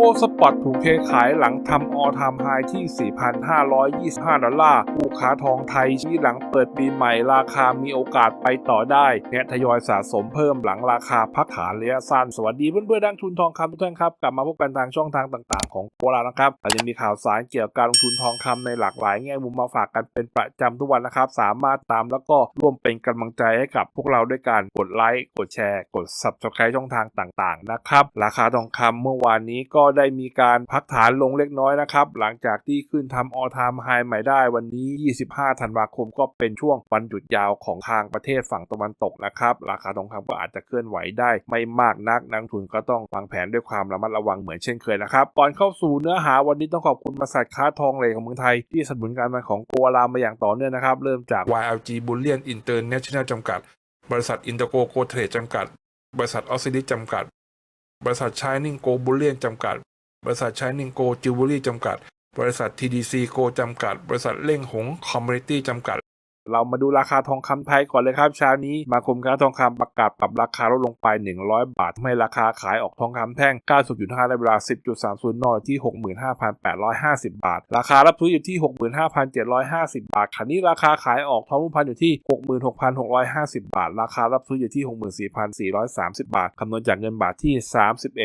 โอสปอตถูกเทขายหลังทำออทามไฮที่ 4,525 ดอลลาร์ ผู้ค้าทองไทยที่หลังเปิดปีใหม่ราคามีโอกาสไปต่อได้เนี่ยทยอยสะสมเพิ่มหลังราคาพักฐานระยะสั้น สวัสดีเพื่อนๆนักทุนทองคำทุกท่านครับ กลับมาพบกันทางช่องทางต่างๆ ของโครานะครับเราจะมีข่าวสารเกี่ยวกับการลงทุนทองคำในหลากหลายแง่มุมมาฝากกันเป็นประจำทุกวันนะครับ สามารถตามแล้วก็ร่วมเป็นกำลังใจให้กับพวกเราด้วยการกดไลค์กดแชร์ กด subscribe ช่องทางต่างๆนะครับราคาทองคำเมื่อวานนี้ก็ได้มีการพักฐานลงเล็กน้อยนะครับ หลังจากที่ขึ้นทำออทามไฮใหม่ได้วันนี้ 25 ธันวาคมก็เป็นช่วงวันหยุดยาวของทางประเทศฝั่งตะวันตกนะครับ ราคาทองคำก็อาจจะเคลื่อนไหวได้ไม่มากนัก นักทุนก็ต้องวางแผนด้วยความระมัดระวังเหมือนเช่นเคยนะครับ ก่อนเข้าสู่เนื้อหาวันนี้ต้องขอบคุณบริษัทค้าทองเหลของเมืองไทย ที่สนับสนุนการมาของโกลามาอย่างต่อเนื่องนะครับ เริ่มจาก YLG Bullion International จำกัด บริษัทอินเตอร์โกโกเทรดจำกัด บริษัทออสซิลิจำกัด บริษัทชายนิงโกบุลเลียนจำกัด บริษัทชายนิงโกจิวเวลรี่จำกัด บริษัททีดีซีโกจำกัด บริษัทเล่งหงคอมมูนิตี้จำกัด เรามาดูราคาทองคำไทยก่อนเลยครับเช้านี้มาคมค้าทองคำประกาศปรับราคาลดลงไป 100 บาทให้ราคาขายออกทองคำแท่ง 90.5ในเวลา 10.30 นอที่ 65,850 บาท ราคารับซื้ออยู่ที่ 65,750 บาทขณะนี้ราคาขายออกทองรูปพรรณอยู่ที่ 66,650 บาท ราคารับซื้ออยู่ที่ 64,430 บาทคำนวณจากเงินบาทที่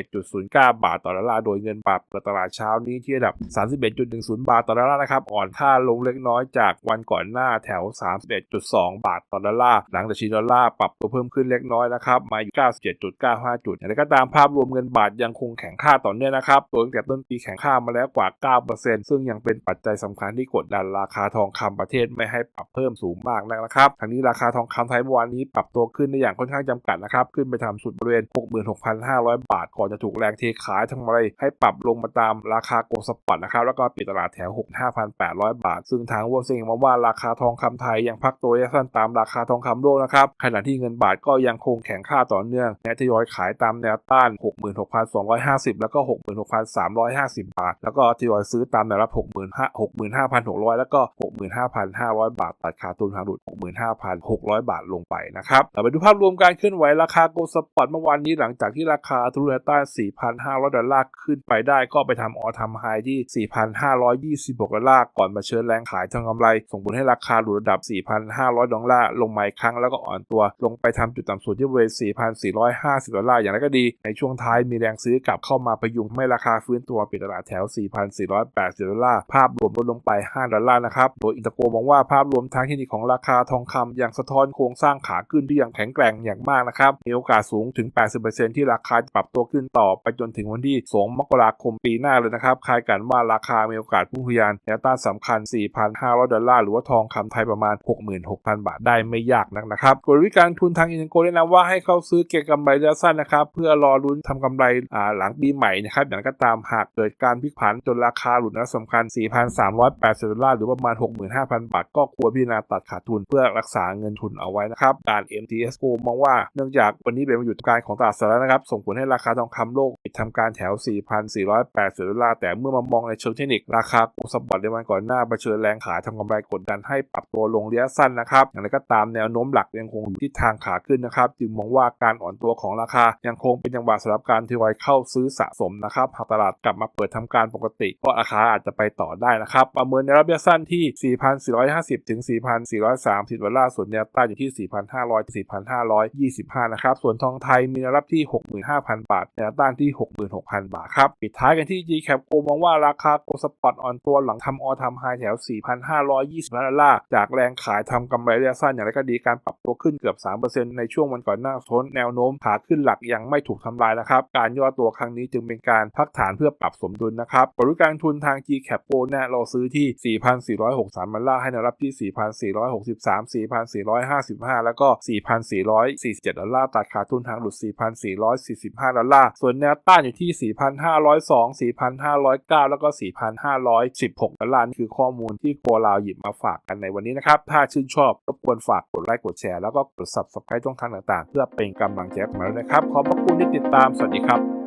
31.09 บาทต่อดอลลาร์โดยเงินบาทเปิดตลาดเช้านี้ที่ระดับ 31.10 บาทต่อดอลลาร์นะครับอ่อนค่าลงเล็กน้อยจากวันก่อนหน้าแถว3 31.2 บาทต่อดอลลาร์ หลังจากชีดอลลาร์ปรับตัวเพิ่มขึ้นเล็กน้อยนะครับ มาอยู่ 97.95 จุดอย่างไรก็ตามภาพรวมเงินบาทยังคงแข็งค่าต่อเนื่องนะครับ ตัวตั้งแต่ต้นปีแข็งค่ามาแล้วกว่า 9%ซึ่งยังเป็นปัจจัยสำคัญที่กดดันราคาทองคำประเทศไม่ให้ปรับเพิ่มสูงมากนักนะครับทางนี้ราคาทองคำไทยเมื่อวานนี้ปรับตัวขึ้นได้อย่างค่อนข้างจำกัดนะครับ ขึ้นไปทำสุดบริเวณ 66,500 บาท ก่อนจะถูกแรงเทขายทั้งไรให้ปรับลงมาตามราคาโกลด์สปอตนะครับ แล้วก็ปิดตลาดแถว 65,800 บาท ซึ่งทางวอลซิงมองว่าราคาทองคำไทยยังพักตัวระยะสั้นตามราคาทองคำโลกนะครับขณะที่เงินบาทก็ยังคงแข็งค่าต่อเนื่องและทยอยขายตามแนวต้าน 66,250 แล้วก็ 66,350 บาท แล้วก็ทยอยซื้อตามแนวรับ 65,600 แล้วก็ 65,500 บาท ตัดขาดทุนทางหลุด65,600 บาทลงไปนะครับเราไปดูภาพรวมการเคลื่อนไหวราคาโกลด์สปอตเมื่อวานนี้หลังจากที่ราคาทะลุแนวต้าน 4,500 ดอลลาร์ขึ้นไปได้ก็ไปทำออทำไฮที่ 4,526 ดอลลาร์ก่อนมาเชิญแรงขายทางกำไร ส่งผลให้ราคาหลุดระดับ4,500 ดอลลาร์ลงมาอีกครั้งแล้วก็อ่อนตัวลงไปทำจุดต่ำสุดที่บริเวณ 4,450 ดอลลาร์อย่างไรก็ดี ในช่วงท้ายมีแรงซื้อกลับเข้ามาพยุงทำให้ราคาฟื้นตัวปิดตลาดแถว 4,480 ดอลลาร์ภาพรวมลดลงไป 5 ดอลลาร์นะครับ โดยอินเตอร์โกมองว่าภาพรวมทางเทคนิคของราคาทองคำยังสะท้อนโครงสร้างขาขึ้นที่ยังแข็งแกร่งอย่างมากนะครับมีโอกาสสูงถึง 80%ที่ราคาจะปรับตัวขึ้นต่อไปจนถึงวันที่ 2 มกราคมปีหน้าเลยนะครับคาดกันว่าราคามีโอกาสพุ่งทะยานแนวต้านสำคัญ 4,500 ดอลลาร์หรือว่าทองคำไทยประมาณ66,000 บาทได้ไม่ยากนักนะครับกลวิธีการทุนทางอินโกแนะนำว่าให้เขาซื้อเก็งกำไรระยะสั้นนะครับเพื่อรอลุ้นทำกำไรหลังปีใหม่นะครับอย่างไรก็ตามหากเกิดการพลิกผันจนราคาหลุดนะสำคัญ 4,380ดอลลาร์หรือประมาณ 65,000 บาท ก็ควรพิจารณาตัดขาดทุนเพื่อรักษาเงินทุนเอาไว้นะครับการ MTS Go มองว่าเนื่องจากวันนี้เป็นวันหยุดการของตลาดสหรัฐนะครับส่งผลให้ราคาทองคำโลก ทำการแถว 4,480 ดอลลาร์ แต่เมื่อมามองในเชิงเทคนิค ราคาโกลด์สปอร์ตในวันก่อนหน้าเผชิญแรงขายทำกำไรกดดันให้ปรับตัวลงระยะสั้นนะครับ อย่างไรก็ตามแนวโน้มหลักยังคงอยู่ที่ทางขาขึ้นนะครับ จึงมองว่าการอ่อนตัวของราคายังคงเป็นจังหวะสำหรับการทยอยเข้าซื้อสะสมนะครับ หากตลาดกลับมาเปิดทำการปกติ ก็ราคาอาจจะไปต่อได้นะครับ ประเมินในระยะสั้นที่ 4,450 ถึง 4,430 ดอลลาร์ ส่วนแนวต้านอยู่ที่ 4,500-4,525 นะครับ ส่วนทองไทยมีแนวรับที่ 65,000 บาท แนวต้านที่66,000 บาทครับ ปิดท้ายกันที่ GCAP Go มองว่าราคาโกลสปอตอ่อนตัวหลังทำออทำไฮแถว 4,520ดอลลาร์ จากแรงขายทำกำไรระยะสั้นอย่างไรก็ดีการปรับตัวขึ้นเกือบ 3%ในช่วงวันก่อนหน้าทนแนวโน้มขาขึ้นหลักยังไม่ถูกทำลายนะครับ การย่อตัวครั้งนี้จึงเป็นการพักฐานเพื่อปรับสมดุลนะครับบริการทุนทาง GCAP Go เนี่ยเราซื้อที่ 4,463ดอลลาร์ให้แนวรับที่ 4,463 4,455 แล้วก็ 4,447 ดอลลาร์ตัดขาดทุนทางหลุด 4,445 ดอลลาร์ ส่วนแนวต้านอยู่ที่ 4,502 4,509 แล้วก็ 4,516ดอลลาร์นี่คือข้อมูลที่โกลาวหยิบมาฝากกันในวันนี้นะครับ ถ้าชื่นชอบรบกวนฝากกดไลค์กดแชร์แล้วก็กด subscribe ช่องทางต่างๆ เพื่อเป็นกำลังใจมาแล้วยนะครับ ขอบพระคุณที่ติดตาม สวัสดีครับ